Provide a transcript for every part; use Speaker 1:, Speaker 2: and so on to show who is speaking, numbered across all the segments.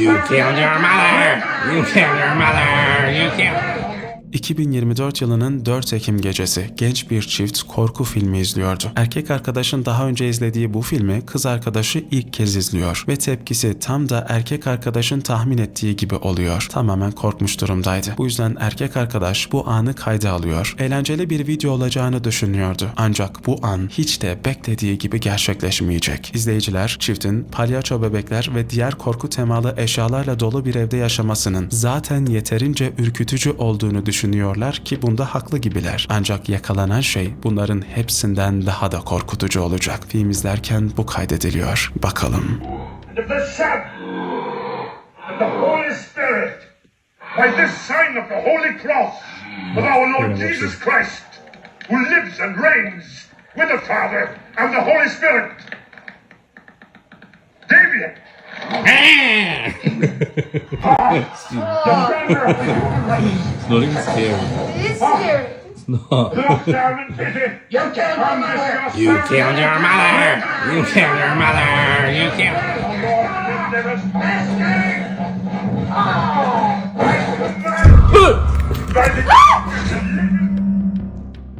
Speaker 1: You killed your mother! You killed your mother! You killed...
Speaker 2: 2024 yılının 4 Ekim gecesi genç bir çift korku filmi izliyordu. Erkek arkadaşın daha önce izlediği bu filmi kız arkadaşı ilk kez izliyor ve tepkisi tam da erkek arkadaşın tahmin ettiği gibi oluyor. Tamamen korkmuş durumdaydı. Bu yüzden erkek arkadaş bu anı kayda alıyor. Eğlenceli bir video olacağını düşünüyordu. Ancak bu an hiç de beklediği gibi gerçekleşmeyecek. İzleyiciler çiftin palyaço bebekler ve diğer korku temalı eşyalarla dolu bir evde yaşamasının zaten yeterince ürkütücü olduğunu düşünüyorlar ki bunda haklı gibiler. Ancak yakalanan şey bunların hepsinden daha da korkutucu olacak. Film izlerken bu kaydediliyor. Bakalım.
Speaker 3: the Son, the Holy Spirit, by this sign of the Holy Cross of our Lord Jesus Christ, who lives and reigns with the Father and the Holy Spirit. Damien!
Speaker 4: It's not even scary.
Speaker 5: It is scary.
Speaker 4: No.
Speaker 3: Look down and pity. You can't Come discuss
Speaker 1: You killed your mother! You killed your mother! You killed...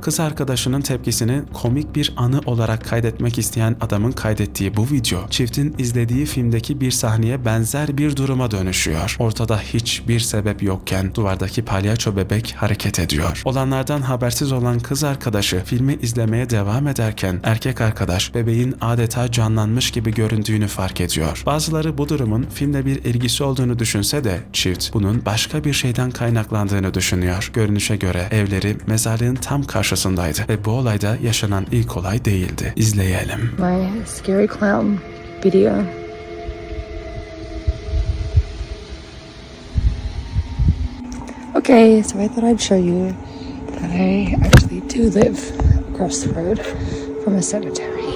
Speaker 2: Kız arkadaşının tepkisini komik bir anı olarak kaydetmek isteyen adamın kaydettiği bu video, çiftin izlediği filmdeki bir sahneye benzer bir duruma dönüşüyor. Ortada hiçbir sebep yokken duvardaki palyaço bebek hareket ediyor. Olanlardan habersiz olan kız arkadaşı filmi izlemeye devam ederken erkek arkadaş bebeğin adeta canlanmış gibi göründüğünü fark ediyor. Bazıları bu durumun filmle bir ilgisi olduğunu düşünse de çift bunun başka bir şeyden kaynaklandığını düşünüyor. Görünüşe göre evleri mezarlığın tam karşısındaydı ve bu olayda yaşanan ilk olay değildi. İzleyelim.
Speaker 5: My scary clown video. Okay, so I thought I'd show you that I actually do live across the road from a cemetery.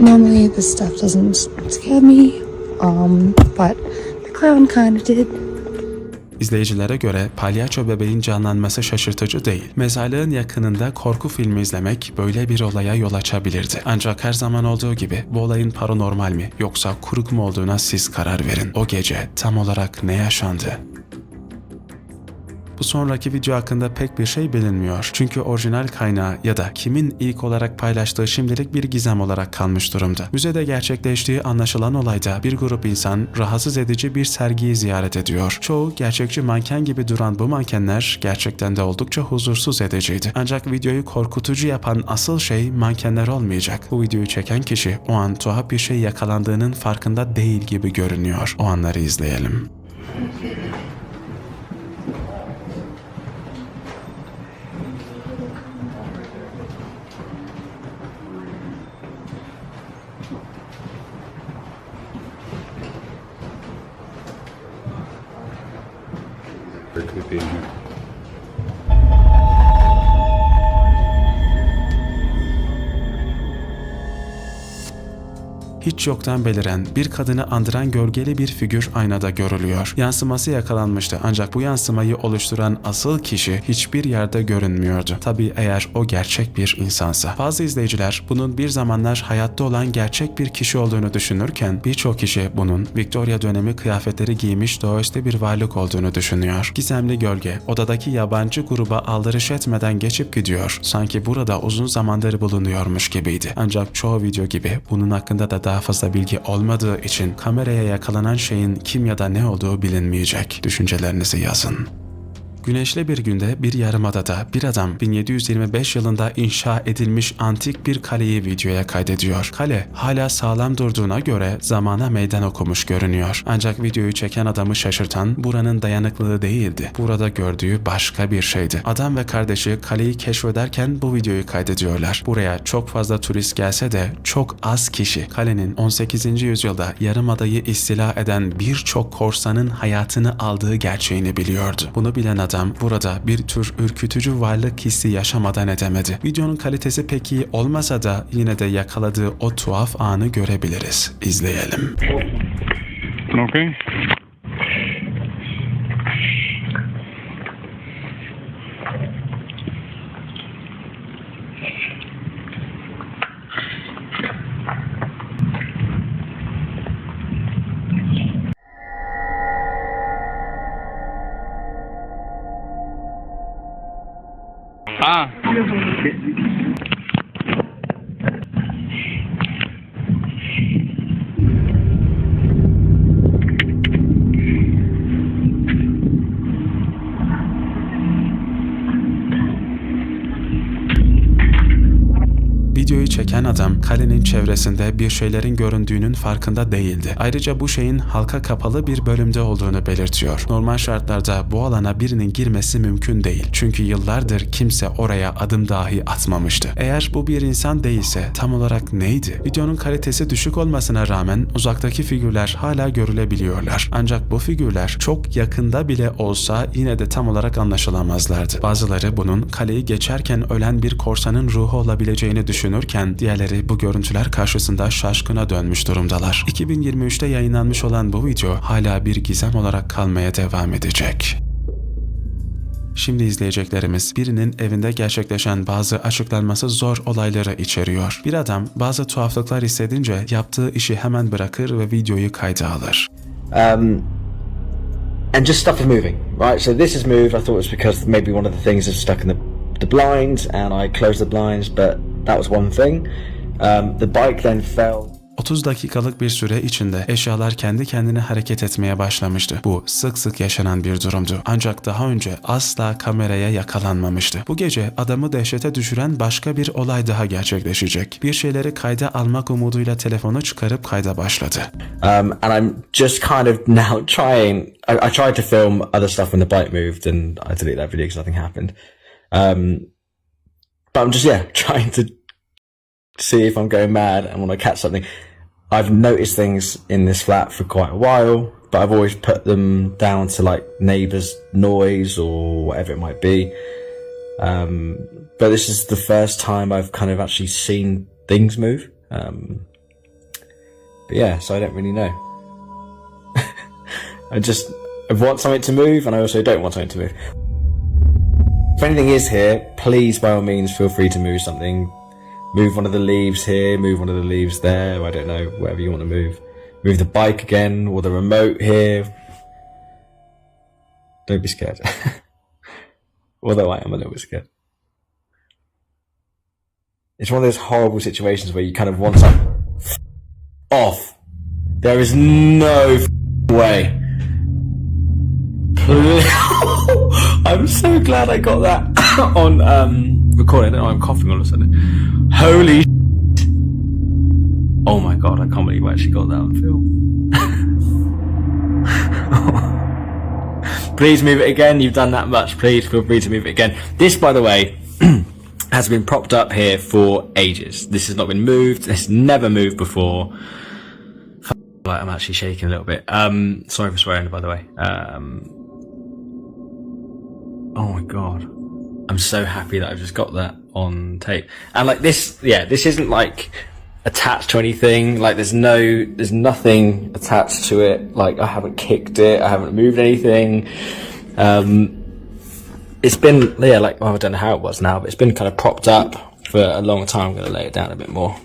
Speaker 5: Normally, this stuff doesn't scare me, um, but the clown kind of did.
Speaker 2: İzleyicilere göre palyaço bebeğin canlanması şaşırtıcı değil. Mezarlığın yakınında korku filmi izlemek böyle bir olaya yol açabilirdi. Ancak her zaman olduğu gibi bu olayın paranormal mi yoksa kurgu mu olduğuna siz karar verin. O gece tam olarak ne yaşandı? Bu sonraki video hakkında pek bir şey bilinmiyor. Çünkü orijinal kaynağı ya da kimin ilk olarak paylaştığı şimdilik bir gizem olarak kalmış durumda. Müzede gerçekleştiği anlaşılan olayda bir grup insan rahatsız edici bir sergiyi ziyaret ediyor. Çoğu gerçekçi manken gibi duran bu mankenler gerçekten de oldukça huzursuz ediciydi. Ancak videoyu korkutucu yapan asıl şey mankenler olmayacak. Bu videoyu çeken kişi o an tuhaf bir şey yakalandığının farkında değil gibi görünüyor. O anları izleyelim. Yoktan beliren, bir kadını andıran gölgeli bir figür aynada görülüyor. Yansıması yakalanmıştı ancak bu yansımayı oluşturan asıl kişi hiçbir yerde görünmüyordu. Tabii eğer o gerçek bir insansa. Bazı izleyiciler bunun bir zamanlar hayatta olan gerçek bir kişi olduğunu düşünürken birçok kişi bunun Victoria dönemi kıyafetleri giymiş doğaüstü bir varlık olduğunu düşünüyor. Gizemli gölge odadaki yabancı gruba aldırış etmeden geçip gidiyor. Sanki burada uzun zamandır bulunuyormuş gibiydi. Ancak çoğu video gibi bunun hakkında da daha fazla bilgi olmadığı için kameraya yakalanan şeyin kim ya da ne olduğu bilinmeyecek. Düşüncelerinizi yazın. Güneşli bir günde bir yarımadada bir adam 1725 yılında inşa edilmiş antik bir kaleyi videoya kaydediyor. Kale hala sağlam durduğuna göre zamana meydan okumuş görünüyor. Ancak videoyu çeken adamı şaşırtan buranın dayanıklılığı değildi. Burada gördüğü başka bir şeydi. Adam ve kardeşi kaleyi keşfederken bu videoyu kaydediyorlar. Buraya çok fazla turist gelse de çok az kişi kalenin 18. yüzyılda yarımadayı istila eden birçok korsanın hayatını aldığı gerçeğini biliyordu. Bunu bilen adam burada bir tür ürkütücü varlık hissi yaşamadan edemedi. Videonun kalitesi pek iyi olmasa da yine de yakaladığı o tuhaf anı görebiliriz. İzleyelim.
Speaker 3: Okay.
Speaker 6: DJ
Speaker 2: Videoyu çeken adam kalenin çevresinde bir şeylerin göründüğünün farkında değildi. Ayrıca bu şeyin halka kapalı bir bölümde olduğunu belirtiyor. Normal şartlarda bu alana birinin girmesi mümkün değil. Çünkü yıllardır kimse oraya adım dahi atmamıştı. Eğer bu bir insan değilse tam olarak neydi? Videonun kalitesi düşük olmasına rağmen uzaktaki figürler hala görülebiliyorlar. Ancak bu figürler çok yakında bile olsa yine de tam olarak anlaşılamazlardı. Bazıları bunun kaleyi geçerken ölen bir korsanın ruhu olabileceğini düşünürken diğerleri bu görüntüler karşısında şaşkına dönmüş durumdalar. 2023'te yayınlanmış olan bu video hala bir gizem olarak kalmaya devam edecek. Şimdi izleyeceklerimiz birinin evinde gerçekleşen bazı açıklanması zor olayları içeriyor. Bir adam bazı tuhaflıklar hissedince yaptığı işi hemen bırakır ve videoyu kayda alır.
Speaker 7: um, and just stuff is moving, right? So this has moved. I thought it was because maybe one of the things is stuck in the the blinds, and I closed the blinds, but that was one thing. Um, the bike then fell.
Speaker 2: 30 dakikalık bir süre içinde eşyalar kendi kendine hareket etmeye başlamıştı. Bu sık sık yaşanan bir durumdu. Ancak daha önce asla kameraya yakalanmamıştı. Bu gece adamı dehşete düşüren başka bir olay daha gerçekleşecek. Bir şeyleri kayda almak umuduyla telefonu çıkarıp kayda başladı.
Speaker 7: Um, and I'm just kind of now trying. I, I tried to film other stuff when the bike moved, and I deleted that video because nothing happened. Um, but I'm just yeah trying to see if I'm going mad and want to catch something. I've noticed things in this flat for quite a while, but I've always put them down to like neighbours' noise or whatever it might be. Um, but this is the first time I've kind of actually seen things move. Um, but yeah, so I don't really know. I just I want something to move, and I also don't want something to move. If anything is here, please by all means feel free to move something. Move one of the leaves here, move one of the leaves there, I don't know, wherever you want to move. Move the bike again, or the remote here. Don't be scared. Although I am a little bit scared. It's one of those horrible situations where you kind of want something off. There is no way. I'm so glad I got that on um, recording. I don't know, I'm coughing all of a sudden. Holy. Oh my god, I can't believe I actually got that on film. Please move it again. You've done that much. Please feel free to move it again. This, by the way, has been propped up here for ages. This has not been moved. It's never moved before. Like I'm actually shaking a little bit. Um, sorry for swearing, by the way. Um, oh my god, I'm so happy that I've just got that on tape. And like this, yeah, this isn't like attached to anything. Like there's no, there's nothing attached to it. Like I haven't kicked it. I haven't moved anything. Um, it's been yeah, like well, I don't know how it was now, but it's been kind of propped up for a long time. I'm going to lay it down a bit more.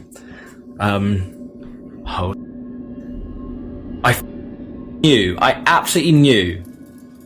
Speaker 7: Um, hold. I knew, I absolutely knew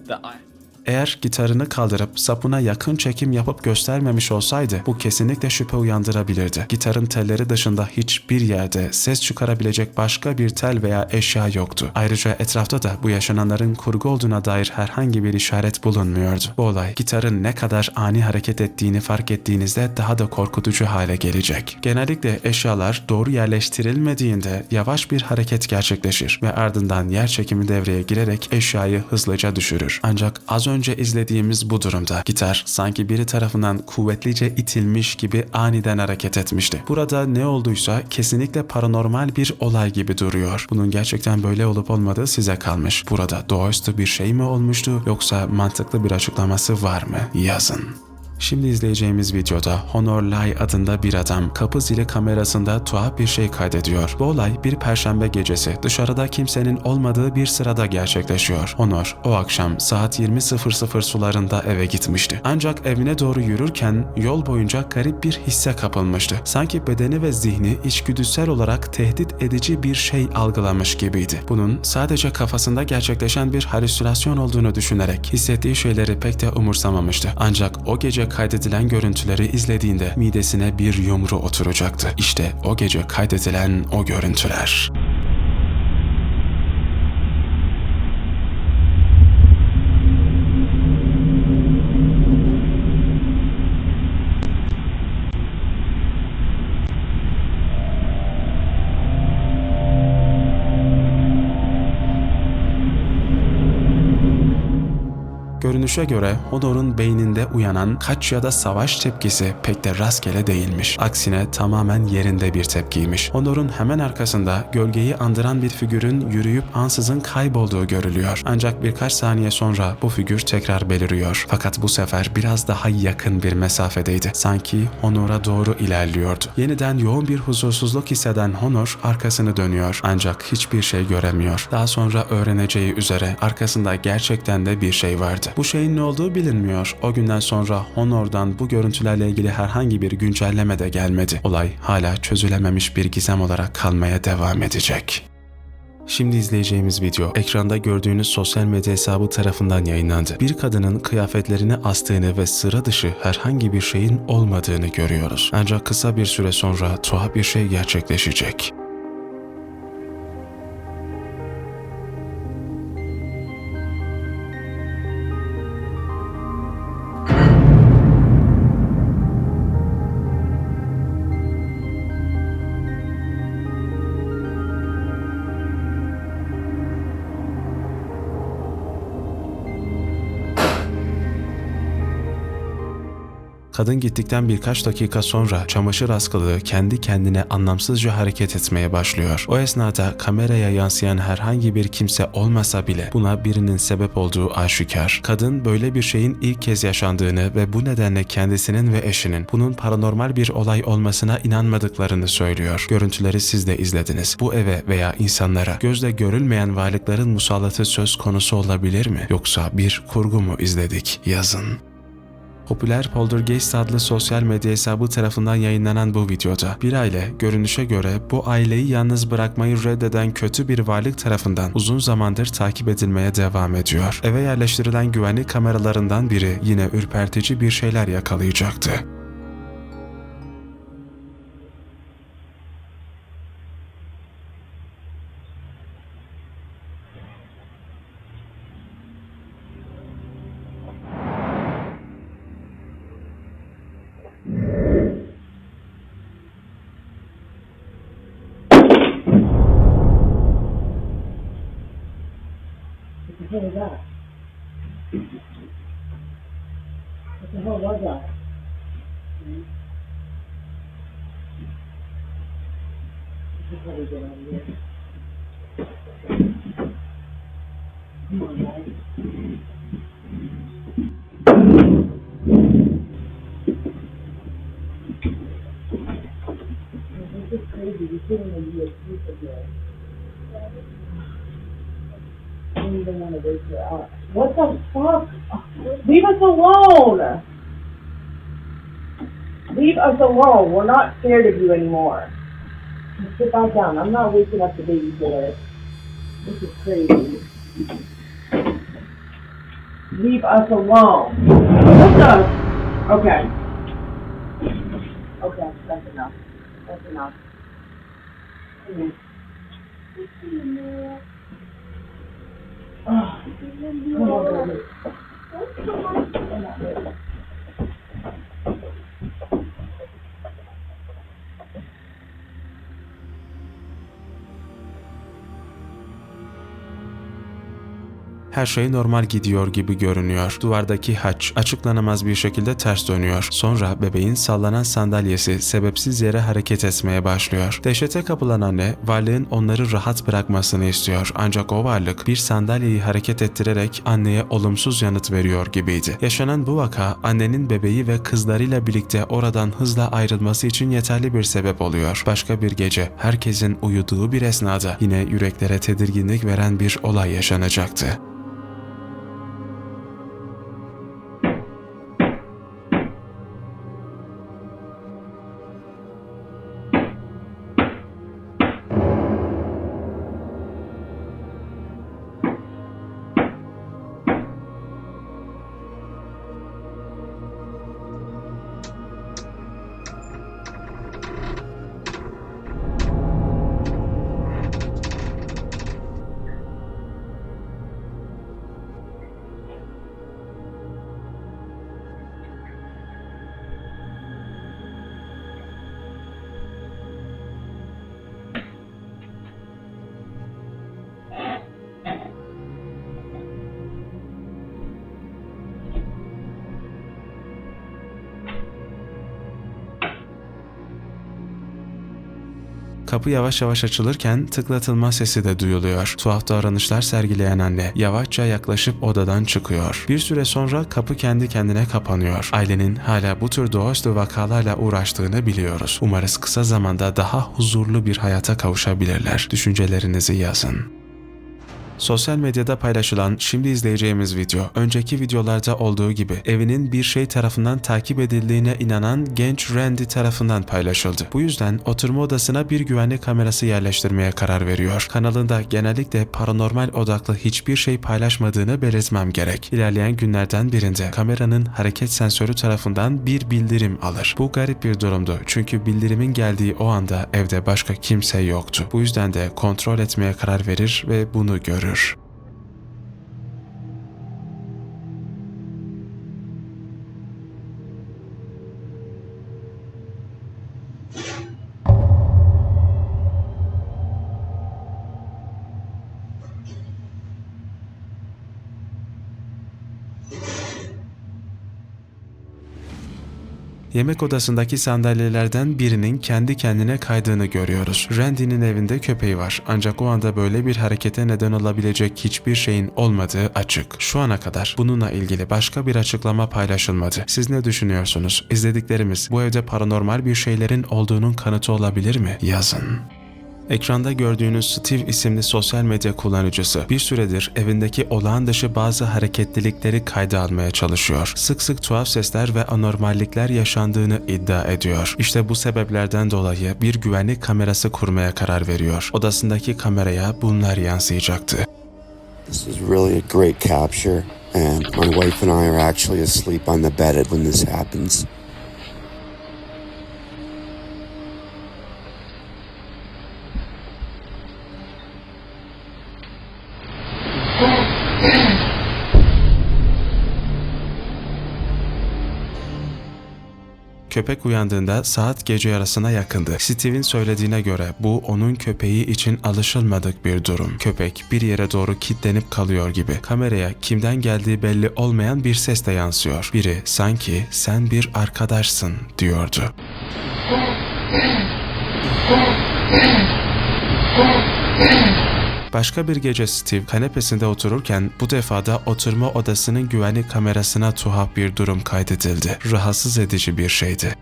Speaker 7: that I.
Speaker 2: Eğer gitarını kaldırıp sapına yakın çekim yapıp göstermemiş olsaydı bu kesinlikle şüphe uyandırabilirdi. Gitarın telleri dışında hiçbir yerde ses çıkarabilecek başka bir tel veya eşya yoktu. Ayrıca etrafta da bu yaşananların kurgu olduğuna dair herhangi bir işaret bulunmuyordu. Bu olay gitarın ne kadar ani hareket ettiğini fark ettiğinizde daha da korkutucu hale gelecek. Genellikle eşyalar doğru yerleştirilmediğinde yavaş bir hareket gerçekleşir ve ardından yer çekimi devreye girerek eşyayı hızlıca düşürür. Ancak az önce izlediğimiz bu durumda gitar sanki biri tarafından kuvvetlice itilmiş gibi aniden hareket etmişti. Burada ne olduysa kesinlikle paranormal bir olay gibi duruyor. Bunun gerçekten böyle olup olmadığı size kalmış. Burada doğaüstü bir şey mi olmuştu yoksa mantıklı bir açıklaması var mı? Yazın. Şimdi izleyeceğimiz videoda Honor Lai adında bir adam kapı zili kamerasında tuhaf bir şey kaydediyor. Bu olay bir perşembe gecesi dışarıda kimsenin olmadığı bir sırada gerçekleşiyor. Honor o akşam saat 20.00 sularında eve gitmişti. Ancak evine doğru yürürken yol boyunca garip bir hisse kapılmıştı. Sanki bedeni ve zihni içgüdüsel olarak tehdit edici bir şey algılamış gibiydi. Bunun sadece kafasında gerçekleşen bir halüsinasyon olduğunu düşünerek hissettiği şeyleri pek de umursamamıştı. Ancak o gece gece kaydedilen görüntüleri izlediğinde midesine bir yumru oturacaktı. İşte o gece kaydedilen o görüntüler. Görünüşe göre Honor'un beyninde uyanan kaç ya da savaş tepkisi pek de rastgele değilmiş. Aksine tamamen yerinde bir tepkiymiş. Honor'un hemen arkasında gölgeyi andıran bir figürün yürüyüp ansızın kaybolduğu görülüyor. Ancak birkaç saniye sonra bu figür tekrar beliriyor. Fakat bu sefer biraz daha yakın bir mesafedeydi. Sanki Honor'a doğru ilerliyordu. Yeniden yoğun bir huzursuzluk hisseden Honor arkasını dönüyor. Ancak hiçbir şey göremiyor. Daha sonra öğreneceği üzere arkasında gerçekten de bir şey vardı. Bu şeyin ne olduğu bilinmiyor. O günden sonra Honor'dan bu görüntülerle ilgili herhangi bir güncelleme de gelmedi. Olay hala çözülememiş bir gizem olarak kalmaya devam edecek. Şimdi izleyeceğimiz video ekranda gördüğünüz sosyal medya hesabı tarafından yayınlandı. Bir kadının kıyafetlerini astığını ve sıra dışı herhangi bir şeyin olmadığını görüyoruz. Ancak kısa bir süre sonra tuhaf bir şey gerçekleşecek. Kadın gittikten birkaç dakika sonra çamaşır askılığı kendi kendine anlamsızca hareket etmeye başlıyor. O esnada kameraya yansıyan herhangi bir kimse olmasa bile buna birinin sebep olduğu aşikar. Kadın böyle bir şeyin ilk kez yaşandığını ve bu nedenle kendisinin ve eşinin bunun paranormal bir olay olmasına inanmadıklarını söylüyor. Görüntüleri siz de izlediniz. Bu eve veya insanlara gözle görülmeyen varlıkların musallatı söz konusu olabilir mi? Yoksa bir kurgu mu izledik? Yazın. Popüler Poltergeist adlı sosyal medya hesabı tarafından yayınlanan bu videoda bir aile görünüşe göre bu aileyi yalnız bırakmayı reddeden kötü bir varlık tarafından uzun zamandır takip edilmeye devam ediyor. Eve yerleştirilen güvenlik kameralarından biri yine ürpertici bir şeyler yakalayacaktı.
Speaker 6: Hell was that? What the hell was that? This is how we get out of here. Come on, guys. This is crazy. We're sitting in the asleep again. Don't even want to. What the fuck? Leave us alone! Leave us alone. We're not scared of you anymore. Just sit back down. I'm not waking up the baby babysitter. This is crazy. Leave us alone. What the? Okay. Okay, that's enough. That's enough. 啊今天一我怎么
Speaker 2: Her şey normal gidiyor gibi görünüyor. Duvardaki haç açıklanamaz bir şekilde ters dönüyor. Sonra bebeğin sallanan sandalyesi sebepsiz yere hareket etmeye başlıyor. Dehşete kapılan anne varlığın onları rahat bırakmasını istiyor. Ancak o varlık bir sandalyeyi hareket ettirerek anneye olumsuz yanıt veriyor gibiydi. Yaşanan bu vaka annenin bebeği ve kızlarıyla birlikte oradan hızla ayrılması için yeterli bir sebep oluyor. Başka bir gece herkesin uyuduğu bir esnada yine yüreklere tedirginlik veren bir olay yaşanacaktı. Kapı yavaş yavaş açılırken tıklatılma sesi de duyuluyor. Tuhaf davranışlar sergileyen anne yavaşça yaklaşıp odadan çıkıyor. Bir süre sonra kapı kendi kendine kapanıyor. Ailenin hala bu tür doğaüstü vakalarla uğraştığını biliyoruz. Umarız kısa zamanda daha huzurlu bir hayata kavuşabilirler. Düşüncelerinizi yazın. Sosyal medyada paylaşılan şimdi izleyeceğimiz video, önceki videolarda olduğu gibi evinin bir şey tarafından takip edildiğine inanan genç Randy tarafından paylaşıldı. Bu yüzden oturma odasına bir güvenlik kamerası yerleştirmeye karar veriyor. Kanalında genellikle paranormal odaklı hiçbir şey paylaşmadığını belirtmem gerek. İlerleyen günlerden birinde kameranın hareket sensörü tarafından bir bildirim alır. Bu garip bir durumdu çünkü bildirimin geldiği o anda evde başka kimse yoktu. Bu yüzden de kontrol etmeye karar verir ve bunu görür. Yemek odasındaki sandalyelerden birinin kendi kendine kaydığını görüyoruz. Randy'nin evinde köpeği var ancak o anda böyle bir harekete neden olabilecek hiçbir şeyin olmadığı açık. Şu ana kadar bununla ilgili başka bir açıklama paylaşılmadı. Siz ne düşünüyorsunuz? İzlediklerimiz bu evde paranormal bir şeylerin olduğunun kanıtı olabilir mi? Yazın. Ekranda gördüğünüz Steve isimli sosyal medya kullanıcısı bir süredir evindeki olağan dışı bazı hareketlilikleri kayda almaya çalışıyor. Sık sık tuhaf sesler ve anormallikler yaşandığını iddia ediyor. İşte bu sebeplerden dolayı bir güvenlik kamerası kurmaya karar veriyor. Odasındaki kameraya bunlar yansıyacaktı.
Speaker 8: This is really a great capture, and my wife and I are actually asleep on the bed when this happens.
Speaker 2: Köpek uyandığında saat gece yarısına yakındı. Steve'in söylediğine göre bu onun köpeği için alışılmadık bir durum. Köpek bir yere doğru kilitlenip kalıyor gibi. Kameraya kimden geldiği belli olmayan bir ses de yansıyor. Biri sanki sen bir arkadaşsın diyordu. Başka bir gece Steve kanepesinde otururken bu defada oturma odasının güvenlik kamerasına tuhaf bir durum kaydedildi. Rahatsız edici bir şeydi.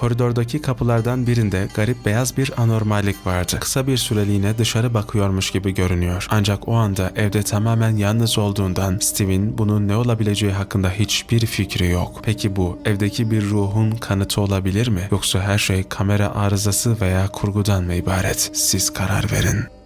Speaker 2: Koridordaki kapılardan birinde garip beyaz bir anormallik vardı. Kısa bir süreliğine dışarı bakıyormuş gibi görünüyor. Ancak o anda evde tamamen yalnız olduğundan Steve'in bunun ne olabileceği hakkında hiçbir fikri yok. Peki bu evdeki bir ruhun kanıtı olabilir mi? Yoksa her şey kamera arızası veya kurgudan mı ibaret? Siz karar verin.